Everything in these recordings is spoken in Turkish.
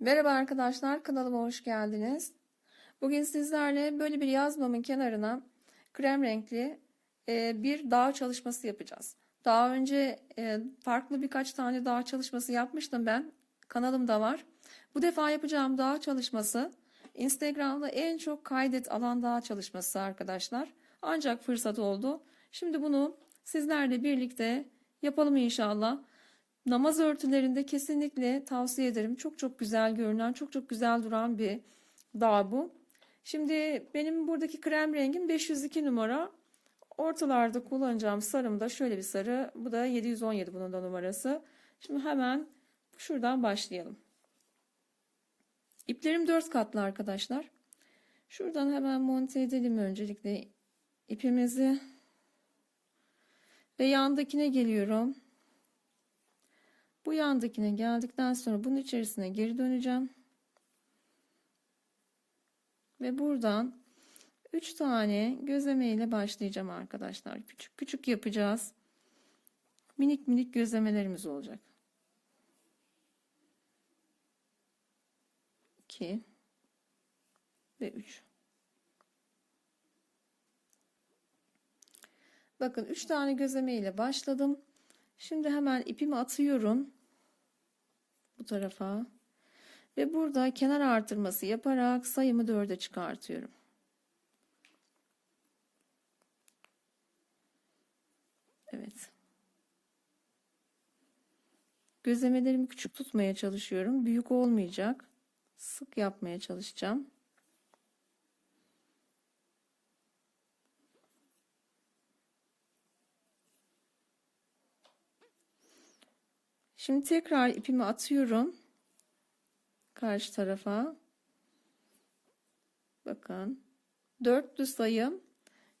Merhaba arkadaşlar, kanalıma hoş geldiniz. Bugün sizlerle böyle bir yazmamın kenarına krem renkli e, bir dağ çalışması yapacağız. Daha önce e, farklı birkaç tane dağ çalışması yapmıştım ben. Kanalımda var. Bu defa yapacağım dağ çalışması Instagram'da en çok kaydet alan dağ çalışması arkadaşlar. Ancak fırsat oldu. Şimdi bunu sizlerle birlikte yapalım inşallah. Namaz örtülerinde kesinlikle tavsiye ederim. Çok çok güzel görünen, çok çok güzel duran bir dağ bu. Şimdi benim buradaki krem rengim 502 numara. Ortalarda kullanacağım sarım da şöyle bir sarı. Bu da 717 bunun da numarası. Şimdi hemen şuradan başlayalım. İplerim 4 katlı arkadaşlar. Şuradan hemen monte edelim öncelikle ipimizi. Ve yandakine geliyorum. Bu yandakine geldikten sonra bunun içerisine geri döneceğim. Ve buradan 3 tane gözleme ile başlayacağım arkadaşlar. Küçük küçük yapacağız. Minik minik gözlemelerimiz olacak. 2 ve 3. Bakın 3 tane gözleme ile başladım. Şimdi hemen ipimi atıyorum bu tarafa ve burada kenar artırması yaparak sayımı 4'e çıkartıyorum. Evet. Gözlemelerimi küçük tutmaya çalışıyorum. Büyük olmayacak. Sık yapmaya çalışacağım. Şimdi tekrar ipimi atıyorum. Karşı tarafa. Bakın. Dörtlü sayım.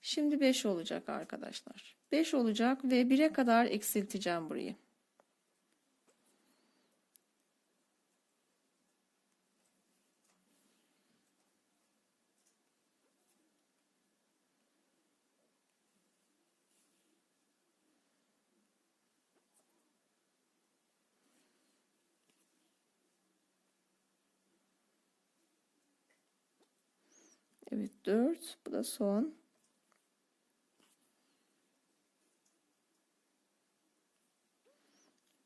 Şimdi 5 olacak arkadaşlar. 5 olacak ve 1'e kadar eksilteceğim burayı. Evet 4. Bu da son.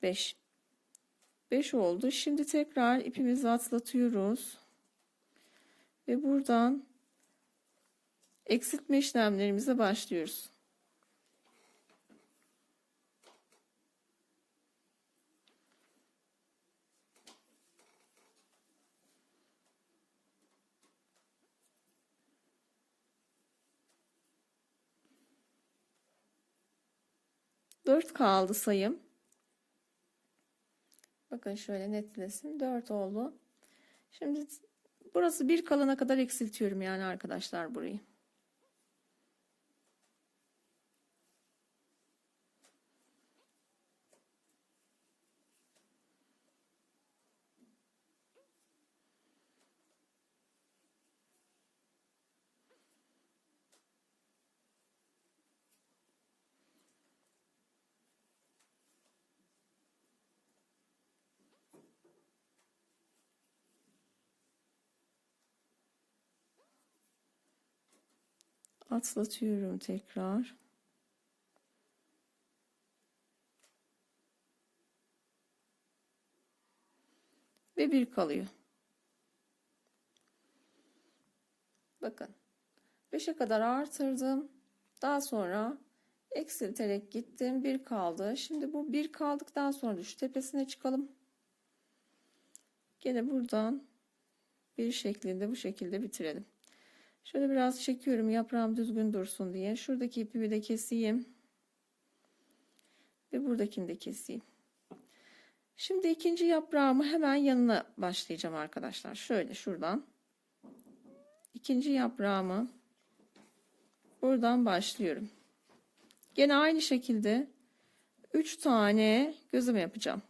Beş. Beş oldu. Şimdi tekrar ipimizi atlatıyoruz. Ve buradan eksiltme işlemlerimize başlıyoruz. Dört kaldı sayım. Bakın şöyle netlesin. Dört oldu. Şimdi burası bir kalana kadar eksiltiyorum yani arkadaşlar burayı. Atlatıyorum tekrar. Ve bir kalıyor. Bakın. 5'e kadar artırdım. Daha sonra eksilterek gittim. Bir kaldı. Şimdi bu bir kaldıktan sonra şu tepesine çıkalım. Gene buradan bir şeklinde bu şekilde bitirelim. Şöyle biraz çekiyorum yaprağım düzgün dursun diye. Şuradaki ipimi de keseyim. Ve buradakini de keseyim. Şimdi ikinci yaprağımı hemen yanına başlayacağım arkadaşlar. Şöyle şuradan. ikinci yaprağımı buradan başlıyorum. Gene aynı şekilde 3 tane gözüm yapacağım.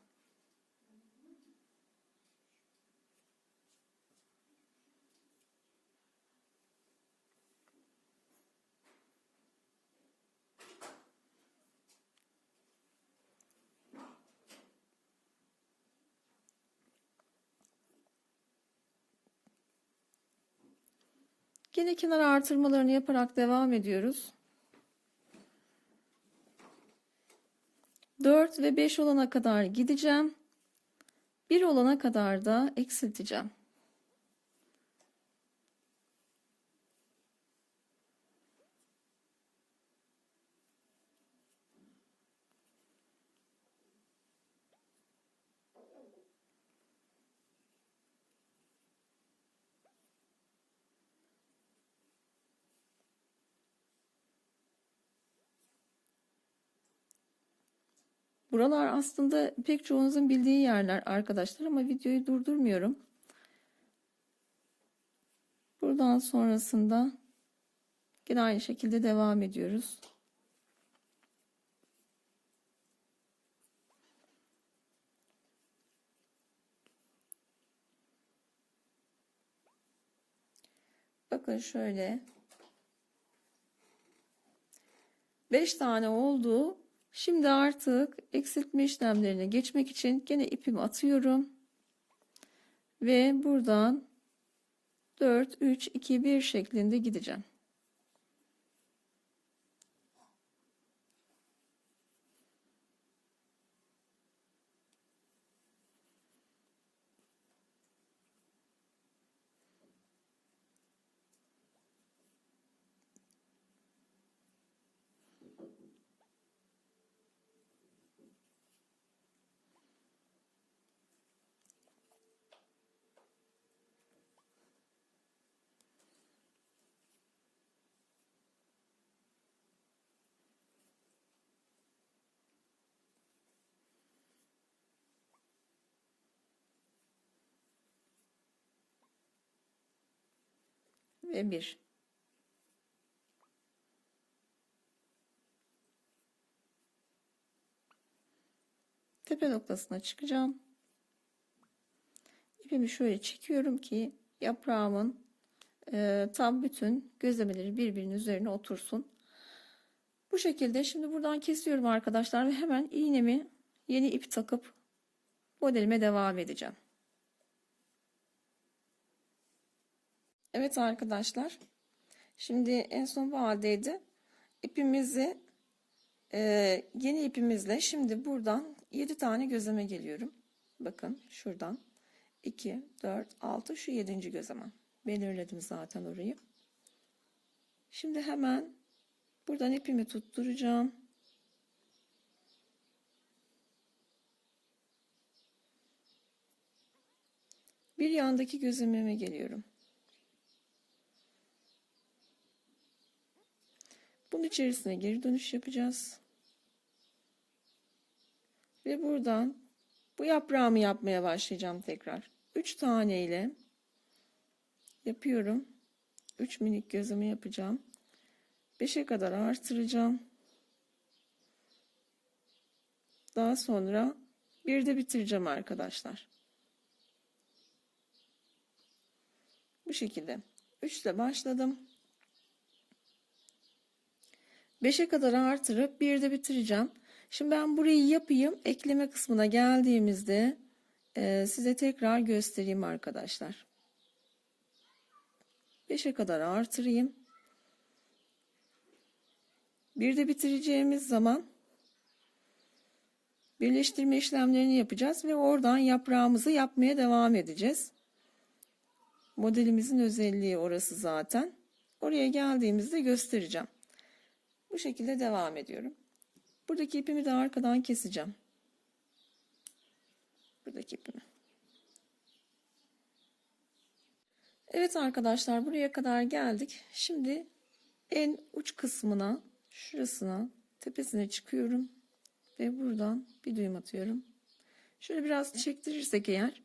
Gene kenar artırmalarını yaparak devam ediyoruz. 4 ve 5 olana kadar gideceğim. 1 olana kadar da eksilteceğim. Buralar aslında pek çoğunuzun bildiği yerler arkadaşlar ama videoyu durdurmuyorum. Buradan sonrasında yine aynı şekilde devam ediyoruz. Bakın şöyle 5 tane oldu. Şimdi artık eksiltme işlemlerine geçmek için gene ipimi atıyorum. Ve buradan 4, 3, 2, 1 şeklinde gideceğim. Ve 1. Tepe noktasına çıkacağım. İpimi şöyle çekiyorum ki yaprağımın e, tam bütün gözlemeleri birbirinin üzerine otursun. Bu şekilde şimdi buradan kesiyorum arkadaşlar ve hemen iğnemi yeni ip takıp modelime devam edeceğim. Evet arkadaşlar. Şimdi en son bu haldeydi. İpimizi e, yeni ipimizle şimdi buradan 7 tane gözleme geliyorum. Bakın şuradan 2, 4, 6 şu 7. gözleme. Belirledim zaten orayı. Şimdi hemen buradan ipimi tutturacağım. Bir yandaki gözlememe geliyorum. Bunun içerisine geri dönüş yapacağız. Ve buradan bu yaprağımı yapmaya başlayacağım tekrar. 3 tane ile yapıyorum. 3 minik gözümü yapacağım. 5'e kadar artıracağım. Daha sonra bir de bitireceğim arkadaşlar. Bu şekilde. 3 ile başladım. 5'e kadar artırıp bir de bitireceğim. Şimdi ben burayı yapayım. Ekleme kısmına geldiğimizde e, size tekrar göstereyim arkadaşlar. 5'e kadar artırayım. Bir de bitireceğimiz zaman birleştirme işlemlerini yapacağız ve oradan yaprağımızı yapmaya devam edeceğiz. Modelimizin özelliği orası zaten. Oraya geldiğimizde göstereceğim. Bu şekilde devam ediyorum. Buradaki ipimi de arkadan keseceğim. Buradaki ipimi. Evet arkadaşlar buraya kadar geldik. Şimdi en uç kısmına, şurasına, tepesine çıkıyorum. Ve buradan bir düğüm atıyorum. Şöyle biraz çektirirsek eğer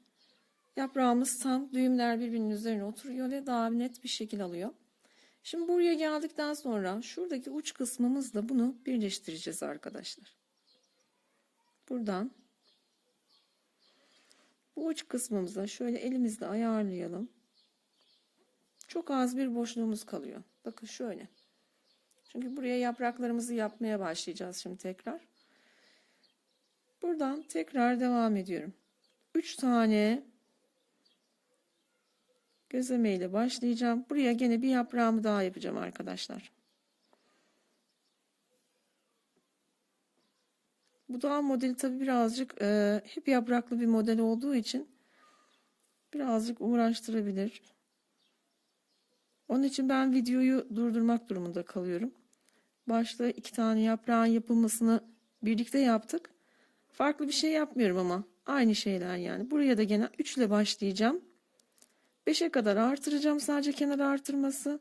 yaprağımız tam düğümler birbirinin üzerine oturuyor ve daha net bir şekil alıyor. Şimdi buraya geldikten sonra şuradaki uç kısmımızla bunu birleştireceğiz arkadaşlar. Buradan bu uç kısmımıza şöyle elimizle ayarlayalım. Çok az bir boşluğumuz kalıyor. Bakın şöyle. Çünkü buraya yapraklarımızı yapmaya başlayacağız şimdi tekrar. Buradan tekrar devam ediyorum. 3 tane gözleme ile başlayacağım. Buraya gene bir yaprağımı daha yapacağım arkadaşlar. Bu dağ modeli tabi birazcık e, hep yapraklı bir model olduğu için birazcık uğraştırabilir. Onun için ben videoyu durdurmak durumunda kalıyorum. Başta iki tane yaprağın yapılmasını birlikte yaptık. Farklı bir şey yapmıyorum ama aynı şeyler yani. Buraya da gene 3 ile başlayacağım. 5'e kadar artıracağım sadece kenar artırması.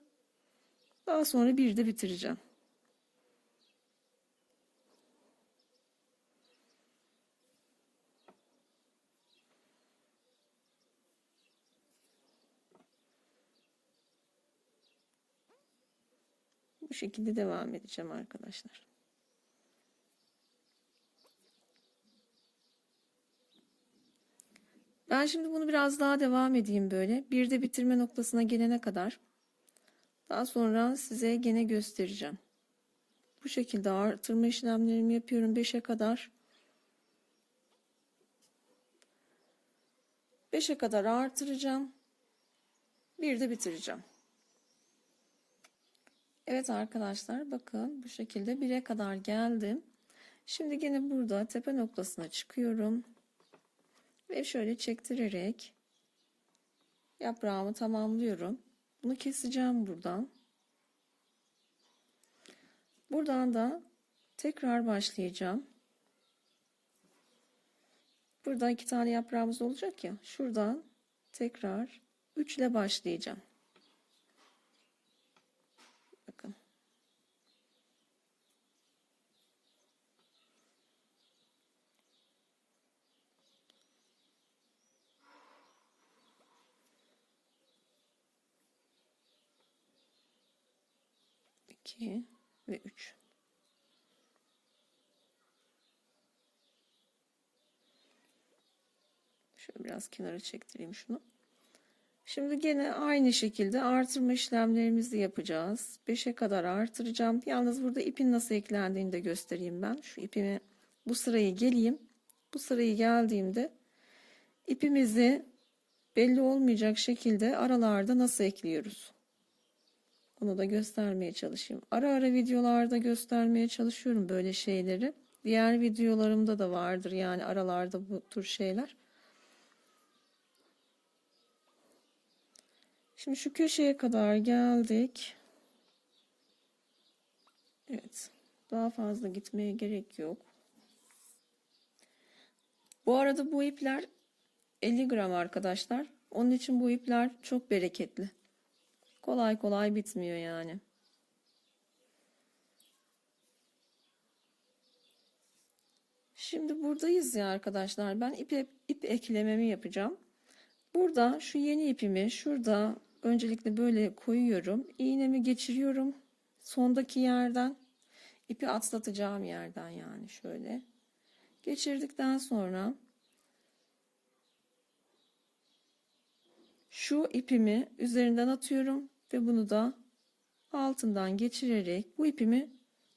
Daha sonra bir de bitireceğim. Bu şekilde devam edeceğim arkadaşlar. Ben şimdi bunu biraz daha devam edeyim böyle. Bir de bitirme noktasına gelene kadar. Daha sonra size gene göstereceğim. Bu şekilde artırma işlemlerimi yapıyorum 5'e kadar. 5'e kadar artıracağım. Bir de bitireceğim. Evet arkadaşlar bakın bu şekilde 1'e kadar geldim. Şimdi gene burada tepe noktasına çıkıyorum. Ve şöyle çektirerek yaprağımı tamamlıyorum. Bunu keseceğim buradan. Buradan da tekrar başlayacağım. Burada iki tane yaprağımız olacak ya. Şuradan tekrar 3 ile başlayacağım. 2 ve 3. Şöyle biraz kenara çektireyim şunu. Şimdi gene aynı şekilde artırma işlemlerimizi yapacağız. 5'e kadar artıracağım. Yalnız burada ipin nasıl eklendiğini de göstereyim ben. Şu ipimi bu sırayı geleyim. Bu sırayı geldiğimde ipimizi belli olmayacak şekilde aralarda nasıl ekliyoruz? Onu da göstermeye çalışayım. Ara ara videolarda göstermeye çalışıyorum böyle şeyleri. Diğer videolarımda da vardır yani aralarda bu tür şeyler. Şimdi şu köşeye kadar geldik. Evet. Daha fazla gitmeye gerek yok. Bu arada bu ipler 50 gram arkadaşlar. Onun için bu ipler çok bereketli. Kolay kolay bitmiyor yani. Şimdi buradayız ya arkadaşlar. Ben ip, ip eklememi yapacağım. Burada şu yeni ipimi şurada öncelikle böyle koyuyorum. İğnemi geçiriyorum. Sondaki yerden ipi atlatacağım yerden yani şöyle. Geçirdikten sonra şu ipimi üzerinden atıyorum ve bunu da altından geçirerek bu ipimi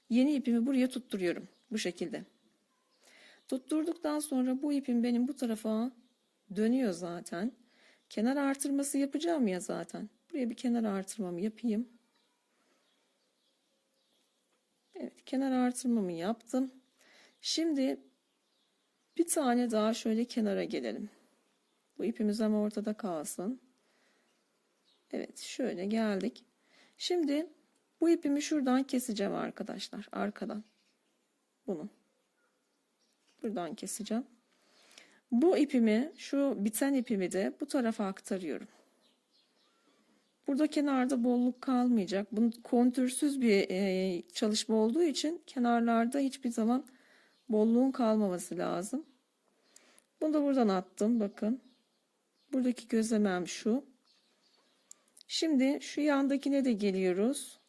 yeni ipimi buraya tutturuyorum bu şekilde. Tutturduktan sonra bu ipim benim bu tarafa dönüyor zaten. Kenar artırması yapacağım ya zaten. Buraya bir kenar artırmamı yapayım. Evet kenar artırmamı yaptım. Şimdi bir tane daha şöyle kenara gelelim. Bu ipimiz ama ortada kalsın. Evet şöyle geldik. Şimdi bu ipimi şuradan keseceğim arkadaşlar. Arkadan. Bunu. Buradan keseceğim. Bu ipimi, şu biten ipimi de bu tarafa aktarıyorum. Burada kenarda bolluk kalmayacak. Bu kontürsüz bir e, çalışma olduğu için kenarlarda hiçbir zaman bolluğun kalmaması lazım. Bunu da buradan attım. Bakın. Buradaki gözlemem şu. Şimdi şu yandakine de geliyoruz.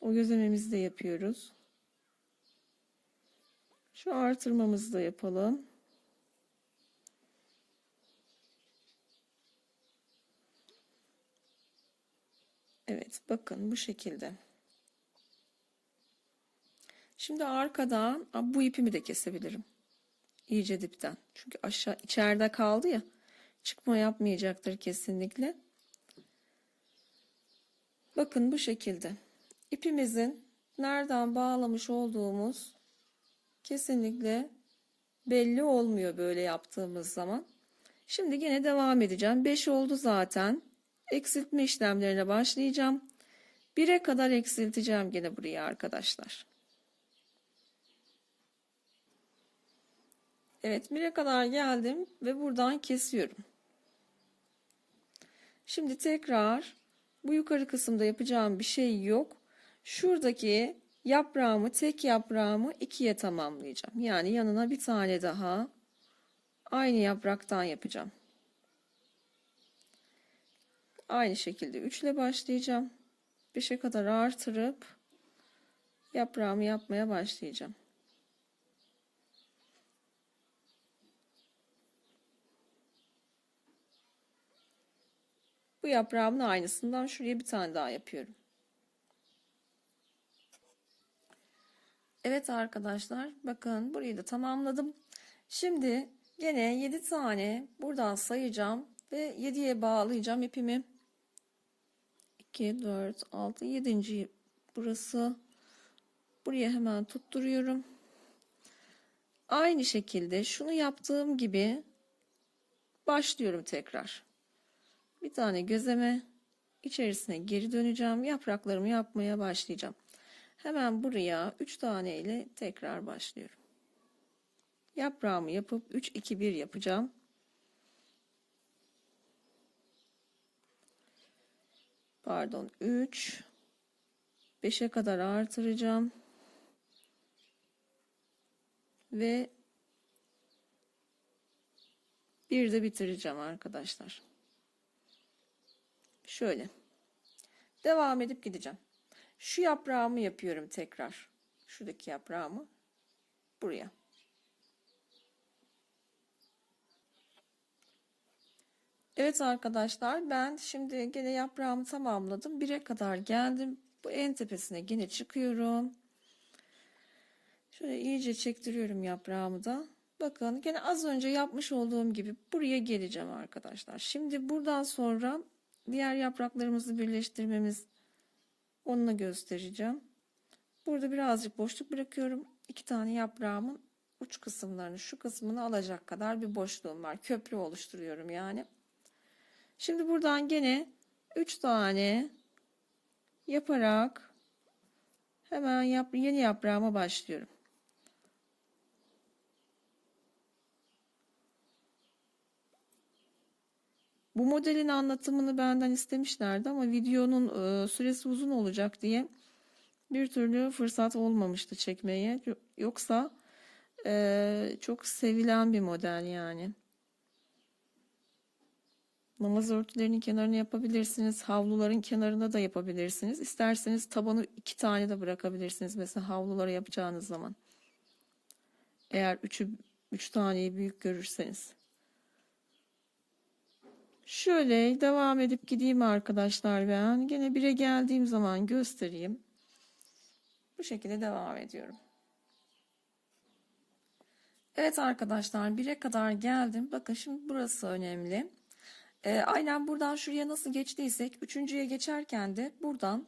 O gözlememizi de yapıyoruz. Şu artırmamızı da yapalım. Evet bakın bu şekilde. Şimdi arkadan bu ipimi de kesebilirim. İyice dipten. Çünkü aşağı içeride kaldı ya. çıkma yapmayacaktır kesinlikle. Bakın bu şekilde. İpimizin nereden bağlamış olduğumuz kesinlikle belli olmuyor böyle yaptığımız zaman. Şimdi yine devam edeceğim. 5 oldu zaten. Eksiltme işlemlerine başlayacağım. 1'e kadar eksilteceğim gene buraya arkadaşlar. Evet 1'e kadar geldim ve buradan kesiyorum. Şimdi tekrar bu yukarı kısımda yapacağım bir şey yok. Şuradaki yaprağımı tek yaprağımı ikiye tamamlayacağım. Yani yanına bir tane daha aynı yapraktan yapacağım. Aynı şekilde 3 ile başlayacağım. 5'e kadar artırıp yaprağımı yapmaya başlayacağım. Bu yaprağımın aynısından şuraya bir tane daha yapıyorum. Evet arkadaşlar bakın burayı da tamamladım. Şimdi gene 7 tane buradan sayacağım ve 7'ye bağlayacağım ipimi. 2, 4, 6, 7. burası. Buraya hemen tutturuyorum. Aynı şekilde şunu yaptığım gibi başlıyorum tekrar. Bir tane gözeme içerisine geri döneceğim. Yapraklarımı yapmaya başlayacağım. Hemen buraya 3 tane ile tekrar başlıyorum. Yaprağımı yapıp 3 2 1 yapacağım. Pardon 3 5'e kadar artıracağım. Ve bir de bitireceğim arkadaşlar. Şöyle. Devam edip gideceğim. Şu yaprağımı yapıyorum tekrar. Şuradaki yaprağımı buraya. Evet arkadaşlar ben şimdi gene yaprağımı tamamladım. Bire kadar geldim. Bu en tepesine gene çıkıyorum. Şöyle iyice çektiriyorum yaprağımı da. Bakın gene az önce yapmış olduğum gibi buraya geleceğim arkadaşlar. Şimdi buradan sonra diğer yapraklarımızı birleştirmemiz onunla göstereceğim. Burada birazcık boşluk bırakıyorum. İki tane yaprağımın uç kısımlarını şu kısmını alacak kadar bir boşluğum var. Köprü oluşturuyorum yani. Şimdi buradan gene 3 tane yaparak hemen yap, yeni yaprağıma başlıyorum. Bu modelin anlatımını benden istemişlerdi ama videonun e, süresi uzun olacak diye bir türlü fırsat olmamıştı çekmeye. Yoksa e, çok sevilen bir model yani. Namaz örtülerinin kenarına yapabilirsiniz. Havluların kenarına da yapabilirsiniz. İsterseniz tabanı iki tane de bırakabilirsiniz. Mesela havluları yapacağınız zaman. Eğer üçü, üç taneyi büyük görürseniz. Şöyle devam edip gideyim arkadaşlar ben. Gene bire geldiğim zaman göstereyim. Bu şekilde devam ediyorum. Evet arkadaşlar bire kadar geldim. Bakın şimdi burası önemli. Ee, aynen buradan şuraya nasıl geçtiysek üçüncüye geçerken de buradan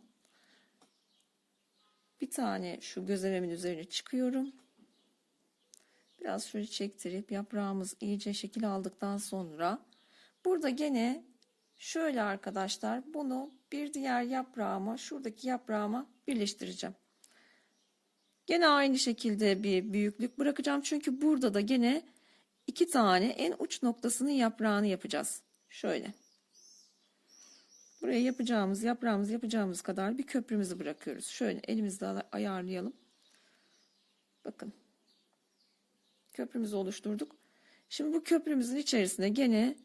bir tane şu gözememin üzerine çıkıyorum. Biraz şöyle çektirip yaprağımız iyice şekil aldıktan sonra burada gene şöyle arkadaşlar bunu bir diğer yaprağıma şuradaki yaprağıma birleştireceğim. Gene aynı şekilde bir büyüklük bırakacağım. Çünkü burada da gene iki tane en uç noktasının yaprağını yapacağız. Şöyle. Buraya yapacağımız, yaprağımız yapacağımız kadar bir köprümüzü bırakıyoruz. Şöyle elimizle ayarlayalım. Bakın. Köprümüzü oluşturduk. Şimdi bu köprümüzün içerisine gene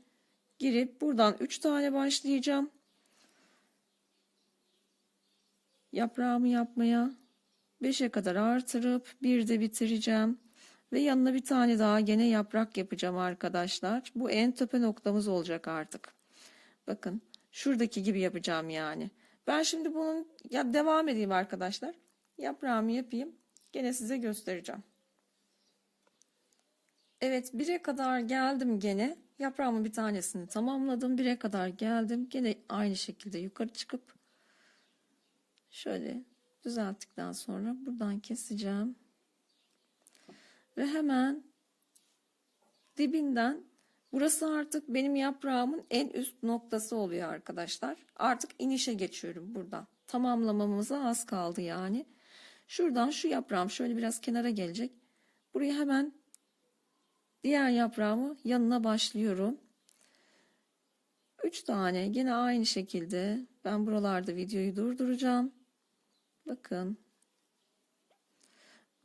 girip buradan 3 tane başlayacağım. Yaprağımı yapmaya 5'e kadar artırıp bir de bitireceğim. Ve yanına bir tane daha gene yaprak yapacağım arkadaşlar. Bu en tepe noktamız olacak artık. Bakın şuradaki gibi yapacağım yani. Ben şimdi bunun ya devam edeyim arkadaşlar. Yaprağımı yapayım. Gene size göstereceğim. Evet, bire kadar geldim gene. Yaprağımın bir tanesini tamamladım. Bire kadar geldim. Gene aynı şekilde yukarı çıkıp şöyle düzelttikten sonra buradan keseceğim. Ve hemen dibinden burası artık benim yaprağımın en üst noktası oluyor arkadaşlar. Artık inişe geçiyorum buradan. Tamamlamamıza az kaldı yani. Şuradan şu yaprağım şöyle biraz kenara gelecek. Buraya hemen diğer yaprağımı yanına başlıyorum. 3 tane gene aynı şekilde ben buralarda videoyu durduracağım. Bakın.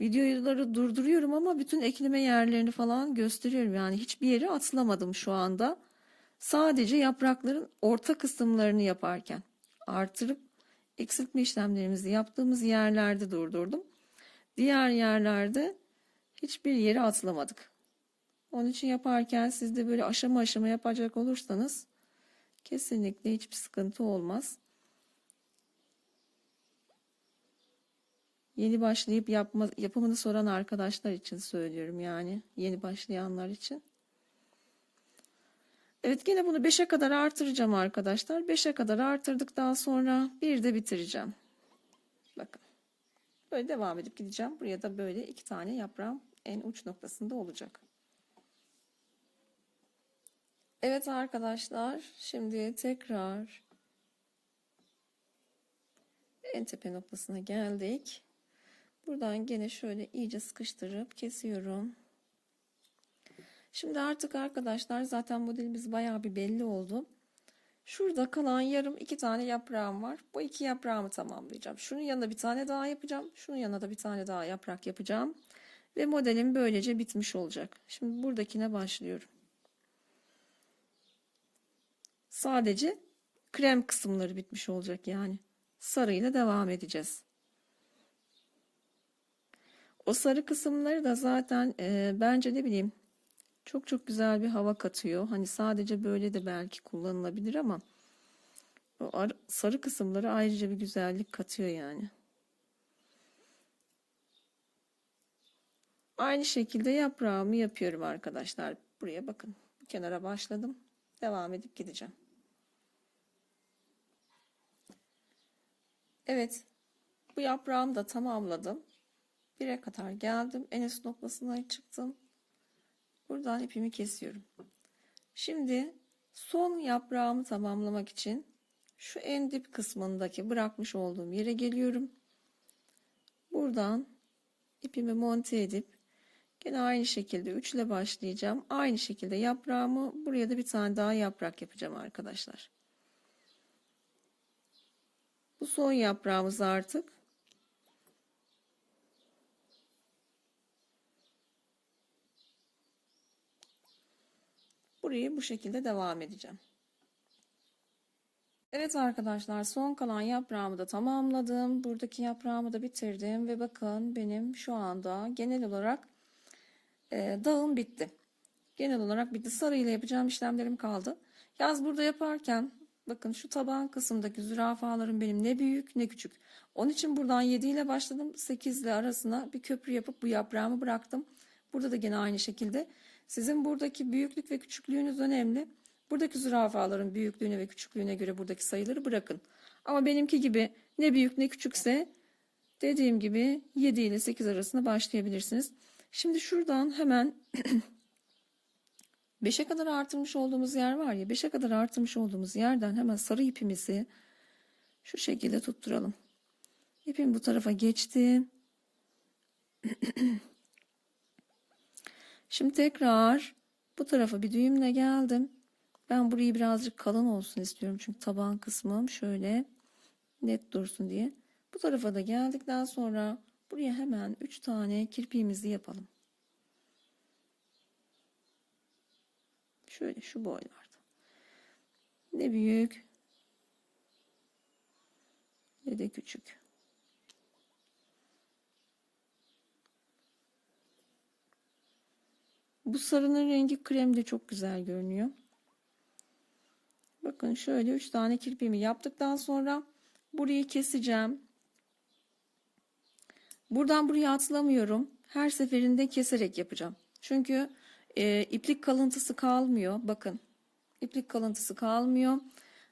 Videoları durduruyorum ama bütün ekleme yerlerini falan gösteriyorum. Yani hiçbir yeri atlamadım şu anda. Sadece yaprakların orta kısımlarını yaparken artırıp eksiltme işlemlerimizi yaptığımız yerlerde durdurdum. Diğer yerlerde hiçbir yeri atlamadık. Onun için yaparken siz de böyle aşama aşama yapacak olursanız kesinlikle hiçbir sıkıntı olmaz. Yeni başlayıp yapma, yapımını soran arkadaşlar için söylüyorum yani. Yeni başlayanlar için. Evet gene bunu 5'e kadar artıracağım arkadaşlar. 5'e kadar artırdıktan sonra bir de bitireceğim. Bakın. Böyle devam edip gideceğim. Buraya da böyle iki tane yaprağım en uç noktasında olacak. Evet arkadaşlar. Şimdi tekrar en tepe noktasına geldik. Buradan gene şöyle iyice sıkıştırıp kesiyorum. Şimdi artık arkadaşlar zaten modelimiz bayağı bir belli oldu. Şurada kalan yarım iki tane yaprağım var. Bu iki yaprağımı tamamlayacağım. Şunun yanına bir tane daha yapacağım. Şunun yanına da bir tane daha yaprak yapacağım. Ve modelim böylece bitmiş olacak. Şimdi buradakine başlıyorum. Sadece krem kısımları bitmiş olacak yani. Sarıyla devam edeceğiz. O sarı kısımları da zaten e, bence ne bileyim çok çok güzel bir hava katıyor. Hani sadece böyle de belki kullanılabilir ama o sarı kısımları ayrıca bir güzellik katıyor yani. Aynı şekilde yaprağımı yapıyorum arkadaşlar. Buraya bakın. Bu kenara başladım. Devam edip gideceğim. Evet. Bu yaprağımı da tamamladım. Bire kadar geldim. En üst noktasına çıktım. Buradan ipimi kesiyorum. Şimdi son yaprağımı tamamlamak için şu en dip kısmındaki bırakmış olduğum yere geliyorum. Buradan ipimi monte edip Yine aynı şekilde 3 ile başlayacağım. Aynı şekilde yaprağımı buraya da bir tane daha yaprak yapacağım arkadaşlar. Bu son yaprağımız artık. Burayı bu şekilde devam edeceğim. Evet arkadaşlar son kalan yaprağımı da tamamladım. Buradaki yaprağımı da bitirdim ve bakın benim şu anda genel olarak e, dağım bitti. Genel olarak bitti. Sarı ile yapacağım işlemlerim kaldı. Yaz burada yaparken bakın şu taban kısımdaki zürafaların benim ne büyük ne küçük. Onun için buradan 7 ile başladım. 8 ile arasına bir köprü yapıp bu yaprağımı bıraktım. Burada da gene aynı şekilde. Sizin buradaki büyüklük ve küçüklüğünüz önemli. Buradaki zürafaların büyüklüğüne ve küçüklüğüne göre buradaki sayıları bırakın. Ama benimki gibi ne büyük ne küçükse dediğim gibi 7 ile 8 arasında başlayabilirsiniz. Şimdi şuradan hemen 5'e kadar artırmış olduğumuz yer var ya 5'e kadar artırmış olduğumuz yerden hemen sarı ipimizi şu şekilde tutturalım. İpim bu tarafa geçti. Şimdi tekrar bu tarafa bir düğümle geldim. Ben burayı birazcık kalın olsun istiyorum. Çünkü taban kısmım şöyle net dursun diye. Bu tarafa da geldikten sonra buraya hemen 3 tane kirpiğimizi yapalım. Şöyle şu boylarda. Ne büyük ne de küçük. Bu sarının rengi krem de çok güzel görünüyor. Bakın şöyle 3 tane kirpiğimi yaptıktan sonra burayı keseceğim. Buradan buraya atlamıyorum. Her seferinde keserek yapacağım. Çünkü e, iplik kalıntısı kalmıyor. Bakın iplik kalıntısı kalmıyor.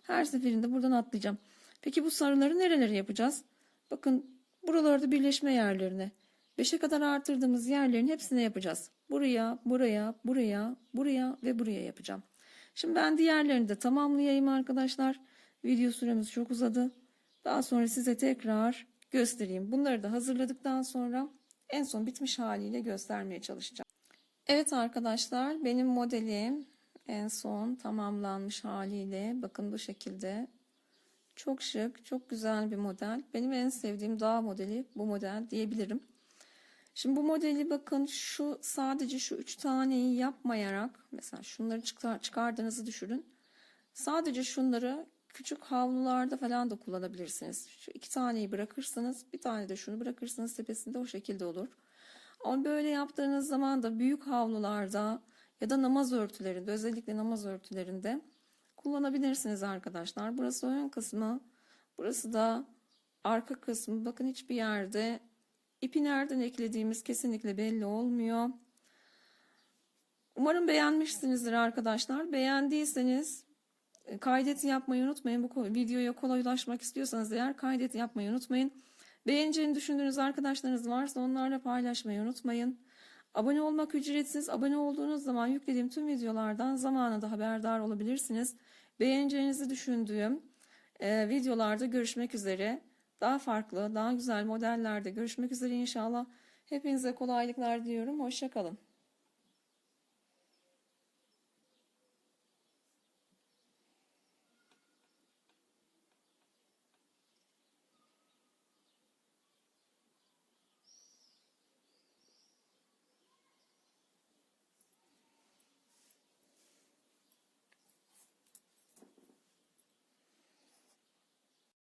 Her seferinde buradan atlayacağım. Peki bu sarıları nerelere yapacağız? Bakın buralarda birleşme yerlerine. 5'e kadar artırdığımız yerlerin hepsine yapacağız. Buraya, buraya, buraya, buraya ve buraya yapacağım. Şimdi ben diğerlerini de tamamlayayım arkadaşlar. Video süremiz çok uzadı. Daha sonra size tekrar göstereyim. Bunları da hazırladıktan sonra en son bitmiş haliyle göstermeye çalışacağım. Evet arkadaşlar benim modelim en son tamamlanmış haliyle bakın bu şekilde. Çok şık, çok güzel bir model. Benim en sevdiğim dağ modeli bu model diyebilirim. Şimdi bu modeli bakın şu sadece şu üç taneyi yapmayarak mesela şunları çıkar, çıkardığınızı düşünün. Sadece şunları küçük havlularda falan da kullanabilirsiniz. Şu iki taneyi bırakırsınız bir tane de şunu bırakırsınız tepesinde o şekilde olur. Ama böyle yaptığınız zaman da büyük havlularda ya da namaz örtülerinde özellikle namaz örtülerinde kullanabilirsiniz arkadaşlar. Burası ön kısmı. Burası da arka kısmı. Bakın hiçbir yerde ipi nereden eklediğimiz kesinlikle belli olmuyor. Umarım beğenmişsinizdir arkadaşlar. Beğendiyseniz e, kaydet yapmayı unutmayın. Bu videoya kolay ulaşmak istiyorsanız eğer kaydet yapmayı unutmayın. Beğeneceğini düşündüğünüz arkadaşlarınız varsa onlarla paylaşmayı unutmayın. Abone olmak ücretsiz. Abone olduğunuz zaman yüklediğim tüm videolardan zamanında haberdar olabilirsiniz. Beğeneceğinizi düşündüğüm e, videolarda görüşmek üzere. Daha farklı, daha güzel modellerde görüşmek üzere inşallah. Hepinize kolaylıklar diliyorum. Hoşçakalın.